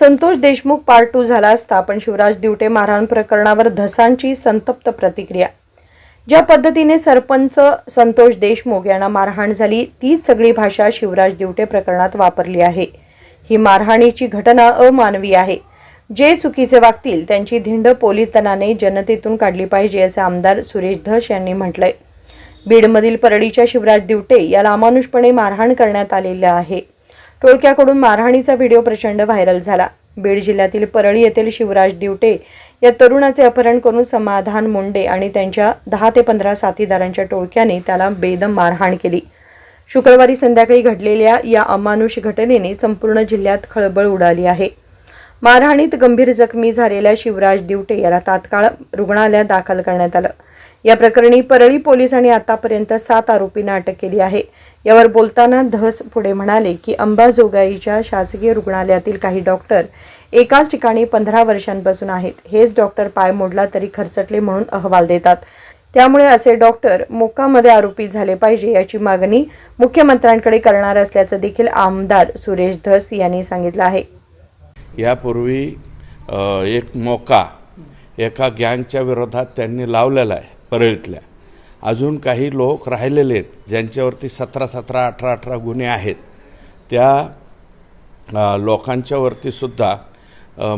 Santosh Deshmukh part two झाला असता पण शिवराज दिवटे मारहाण प्रकरणावर धसांची संतप्त प्रतिक्रिया. ज्या पद्धतीने सरपंच संतोष देशमुख यांना मारहाण झाली तीच सगळी भाषा शिवराज दिवटे प्रकरणात वापरली आहे. ही मारहाणीची घटना अमानवी आहे. जे चुकीचे वागतील त्यांची धिंड पोलीस दलाने जनतेतून काढली पाहिजे असे आमदार सुरेश धस यांनी म्हटलंय. बीडमधील परळीच्या शिवराज दिवटे याला अमानुषपणे मारहाण करण्यात आलेलं आहे. टोळक्याकडून मारहाणीचा व्हिडिओ प्रचंड व्हायरल झाला. बीड जिल्ह्यातील परळी येथील शिवराज दिवटे या तरुणाचे अपहरण करून समाधान मुंडे आणि त्यांच्या दहा ते पंधरा साथीदारांच्या टोळक्याने त्याला बेदम मारहाण केली. शुक्रवारी संध्याकाळी घडलेल्या या अमानुष घटनेने संपूर्ण जिल्ह्यात खळबळ उडाली आहे. मारहाणीत गंभीर जखमी झालेल्या शिवराज दिवटे याला तात्काळ रुग्णालयात दाखल करण्यात आलं. या प्रकरणी परळी पोलिसांनी आतापर्यंत सात आरोपींना अटक केली आहे. यावर बोलताना धस पुढे म्हणाले की अंबाजोगाईच्या शासकीय रुग्णालयातील काही डॉक्टर एकाच ठिकाणी पंधरा वर्षांपासून आहेत. हेच डॉक्टर पाय मोडला तरी खर्चटले म्हणून अहवाल देतात. त्यामुळे असे डॉक्टर मोकामध्ये आरोपी झाले पाहिजे याची मागणी मुख्यमंत्र्यांकडे करणार असल्याचं देखील आमदार सुरेश धस यांनी सांगितलं आहे. यापूर्वी एक मोका एका गँगच्या विरोधात त्यांनी लावलेला आहे. परळीतल्या. अजून काही लोक राहिलेले आहेत ज्यांच्यावरती सतरा सतरा अठरा अठरा गुन्हे आहेत. त्या लोकांच्यावरतीसुद्धा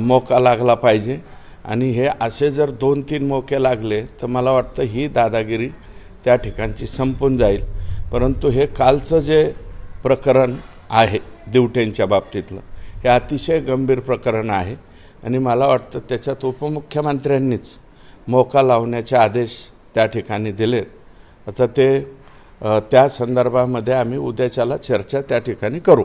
मोका लागला पाहिजे. आणि हे असे जर दोन तीन मोके लागले तर मला वाटतं ही दादागिरी त्या ठिकाणची संपून जाईल. परंतु हे कालचं जे प्रकरण आहे दिवट्यांच्या बाबतीतलं हे अतिशय गंभीर प्रकरण आहे. आणि मला वाटतं त्याच्यात उपमुख्यमंत्र्यांनीच मोका लावण्याचे आदेश त्या ठिकाणी दिलेत. आता ते त्या संदर्भामध्ये आम्ही उद्याच्याला चर्चा त्या ठिकाणी करू.